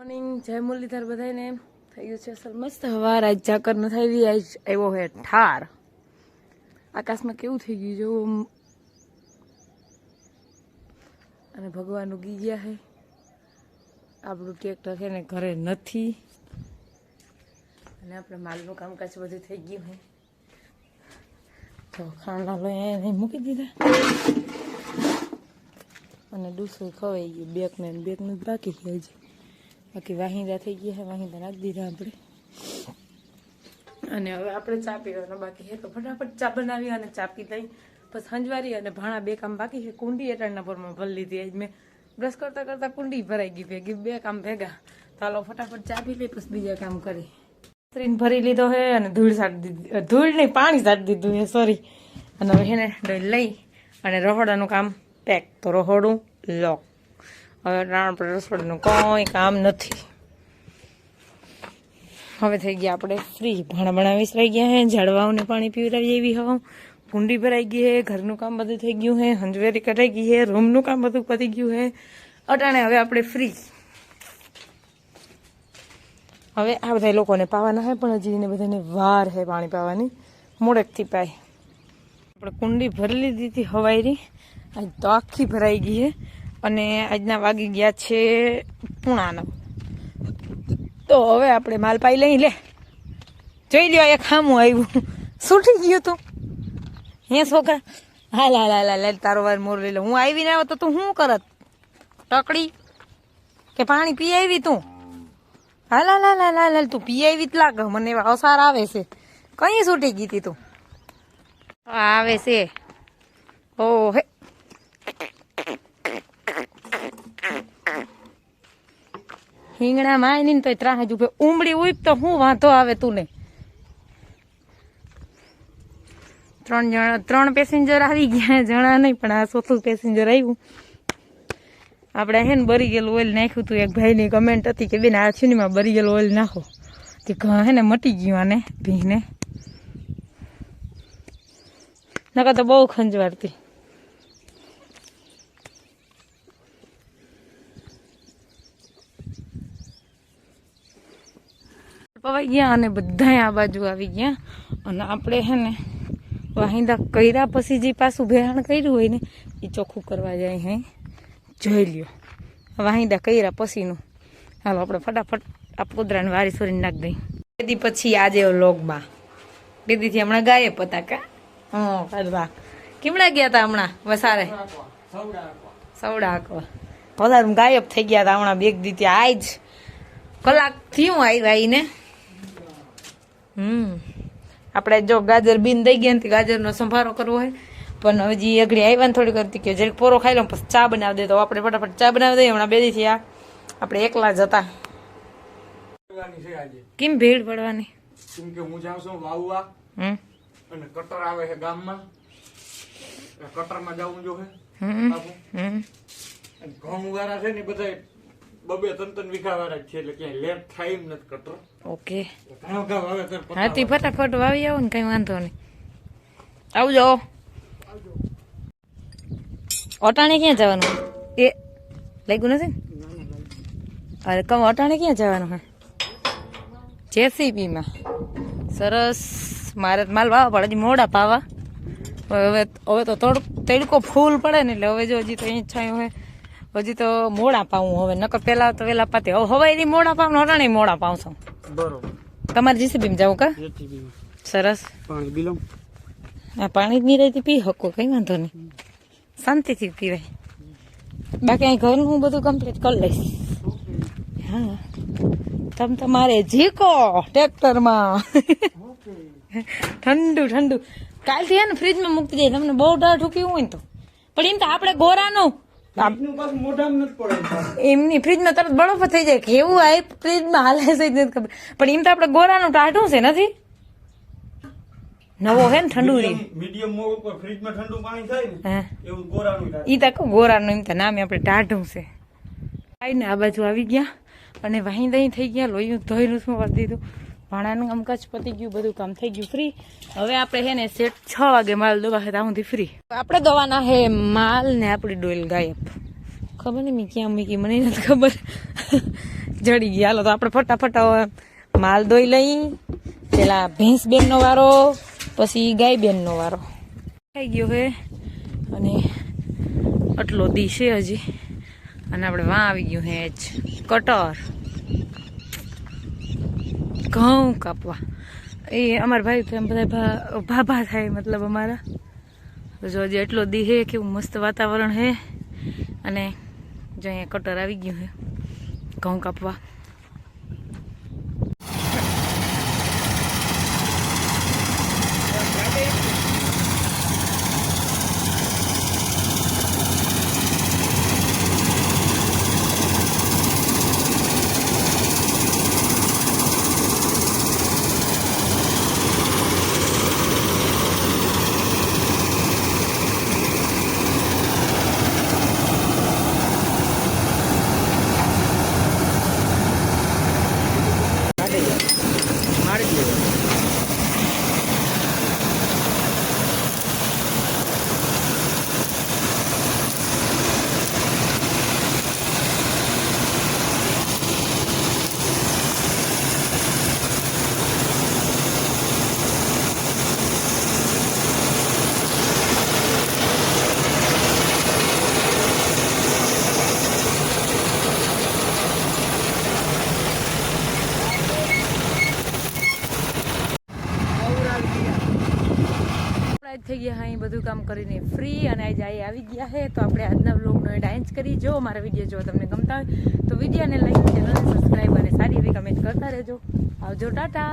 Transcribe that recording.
Morning જય મુરલીધર બધાને થઈ ગયું છે અસલ મસ્ત હવાર. આજ ઝાકર ન થઈ આજ આવ્યો હે ઠાર. આકાશમાં કેવું થઈ ગયું જેવું. અને ભગવાન ઉગી ગયા હે. આપણું ટ્રેક્ટર છે ને ઘરે નથી. અને આપણે માલનું કામકાજ બધું થઈ ગયું હે. તો ખાંડા લઈ મૂકી દીધા. અને ડૂસું ખવાઈ ગયું. બેક ને જ બાકી છે હજી. બાકી વાહિંદા થઈ ગયા છે, વાહિંદા નાખી દીધા આપણે. અને હવે આપણે ચા પીવાનો બાકી છે, તો ફટાફટ ચા બનાવી અને ચા પી લઈ. પછી સંજવારી અને ભાણા બે કામ બાકી છે, કુંડી એટરના પરમાં ભરી લીધી આજ મેં બ્રશ કરતા કરતાં કુંડી ભરાઈ ગઈ ભેગી, બે કામ ભેગા. ચાલો ફટાફટ ચા પી લઈ, પછી બીજા કામ કરી. સ્ત્રીને ભરી લીધો હે અને ધૂળ સાટી દીધી ધૂળ નહીં, પાણી સાટી દીધું હે સોરી અને હવે એને લઈ અને રહોડાનું કામ પેક તો રહોડું લોક હવે આપણે રસોડાનું કોઈ કામ નથી. હવે થઈ ગયા આપણે ફ્રી. ભાણા બનાવી રહી ગયા હે, ઝાડવાઓને પાણી પીવડાવી એવી હવા કુંડી ભરાઈ ગઈ હે, ઘરનું કામ બધું થઈ ગયું હે, હંજવેરી કઢાઈ ગઈ હે, રૂમનું કામ બધું પતી ગયું હે. અટાણે હવે આપણે ફ્રી. હવે આ બધા લોકોને પાવાના હે, પણ હજી એને બધાને વાર હે પાણી પાવાની. મોડેકથી પાય. આપણે કુંડી ભરી લીધી હતી હવાઈની તો આખી ભરાઈ ગઈ છે અને આજના વાગી ગયા છે પૂણા તો હવે આપણે માલ પાઈ લઈ લે. જોઈ લ્યો, એક ખામું આવ્યું. સુટી ગયું તું. હે છોકરા? હાલ હાલ હાલ હાલ તારો વાર મોર લઈ લે. હું આવી ને તો તું શું કરત? ટકડી? કે પાણી પી આવી તું? હાલ હાલ હાલ હાલ હાલ તું પી આવી જ લાગે. મને એવા અસાર આવે છે. કઈ છૂટી ગઈ તી તું? આવે છે. ઓ હે હિંગણા માં તો ત્રાહ જ ઉભે. ઉમડી ઉઈપ તો હું વાંધો આવે તું ને ત્રણ જણા, ત્રણ પેસેન્જર આવી ગયા, જણા નહીં, પણ આ ચોથું પેસેન્જર આવ્યું. આપણે હે બરી ગયેલું ઓઇલ નાખ્યું હતું એક ભાઈની કમેન્ટ હતી કે, બેન, આ છીનીમાં બરી ગયેલું ઓઇલ નાખો. તે હે ને મટી ગયું આને ભીને નકર તો બહુ ખંજવારતી પવાઈ ગયા અને બધાય આ બાજુ આવી ગયા. અને આપણે હે ને વાહિંદા કર્યા પછી જે પાછું ભેહાણ કર્યું હોય ને, એ ચોખ્ખું કરવા જાય હે. જોઈ લ્યો. વાહિંદા કર્યા પછીનું. હાલો, આપણે ફટાફટ આ પોદરાને વારી સોરીને નાખ દઈ બેદી પછી આજે લોગમાં બેદીથી હમણાં ગાયબ પતાકા હં કરવા કેમણા ગયા હતા હમણાં? વસારે? સવડા આકવા વધારે ગાયબ થઈ ગયા હતા હમણાં બે દીથી આજ કલાક થયું આવ્યા આઈને હમ. આપણે જો ગાજર બીન દઈ ગયા નથી ગાજરનો સંભારો કરવો હોય. પણ હજી અઘડી આવ્યા ને થોડી કરતી કે જરીક પોરો ખાઈ લો પછી ચા બનાવી દે. તો આપણે ફટાફટ ચા બનાવી દઈએ. હમણાં બે દી આ આપણે એકલા જ હતા. કેમ ભીડ પડવાની કેમ કે હું જાઉં છું વાવવા. અને કટર આવે છે ગામમાં. કટરમાં જવું જો છે ઘઉં ઉગારા છે ને બધા બબે ત્રણ ત્રણ વીઘા વાળા છે એટલે ક્યાંય લેટ થાય એમ નથી કટર ઓકે. ઘણા ઘા વાવે હા તે ફટાફટ વાવી આવો ને કઈ વાંધો નહીં. આવજો. અટાણે ક્યાં જવાનું? એ લાગ્યું નથી ને? અરે કમ અટાણે ક્યાં જવાનું હે? જેસીબીમાં. સરસ. મારે માલ વાવવા પડે હજી મોડા પાવા. હવે હવે તો તડકો ફૂલ પડે ને એટલે હવે જો હજી તો અહીં છાયું હોય હજી તો મોડા પાઉં હવે. નકર પેલા તો વેલા પાતી. હવે એની મોડા પાઉં અટાણે મોડા પાઉં બરોબર. તમારે જીસીબીમાં જાવું કા? સરસ. પાણી બિલો આ પાણી ની રહેતી પી શકો કઈ વાંધો નહીં. શાંતિથી પીવાય. બાકી અહીં ઘરનું હું બધું કમ્પ્લીટ કરી લઈશ. હા. તમ તમારે જીકો ટ્રેક્ટરમાં. ઠંડુ ઠંડુ. કાલથી હે ને ફ્રીજમાં મૂકી દે તમને બહુ ડર ઠૂક્યું હોય ને તો. પણ એમ તો આપણે ગોરાનું એમની ફ્રીજમાં તરત બરફ થઈ જાય. કેવું આ ફ્રીજમાં હાલે છે જ નથી ખબર. પણ એમ તો આપણે ગોરાનું ટાઢું છે નથી? નવો હે ને ઠંડુ રહી મીડિયમ મોડ ઉપર ફ્રીજમાં ઠંડુ પાણી થાય ને એવું ગોરાનું ઈ તો ગોરાનું એમ તો નામે આપણે ટાઢું છે. આવીને આ બાજુ આવી ગયા. અને વાહી દહીં થઈ ગયા. લોહીનું ધોઈ શું વધી દીધું. ભાણાનું કચ્છ પતી ગયું બધું કામ થઈ ગયું ફ્રી હવે આપણે હે ને સેટ છ વાગે માલ દવા છે ત્યાં ફ્રી આપણે દવાના હે માલ ને આપણી ડોલ ગાયબ. ખબર નહીં મેં ક્યાં મૂકી મને નથી ખબર. જડી ગયા. હાલો તો આપણે ફટાફટ માલ દોઈ લઈ. પેલા ભેંસ બેનનો વારો પછી ગાય બેનનો વારો. થઈ ગયો હે. અને આટલો દી છે હજી. અને આપણે વાં આવી ગયું હે જ. કટર. ઘઉં કાપવા. એ અમારા ભાઈ એમ બધા ભાભા થાય મતલબ અમારા. જો હજી એટલો દી હે કેવું મસ્ત વાતાવરણ હે. અને જો અહીંયા કટર આવી ગયું હે. ઘઉં કાપવા આપણે આજ થઈ ગયા અહીં બધું કામ કરીને ફ્રી અને આજે અહીં આવી ગયા છે તો આપણે આજના વ્લોગનો ડાન્સ કરી. જો મારા વીડિયો જો તમને ગમતા હોય, તો વિડીયોને લાઈક ચેનલને સબસ્ક્રાઈબ અને સારી એવી કમેન્ટ કરતા રહેજો. આવજો, ટાટા.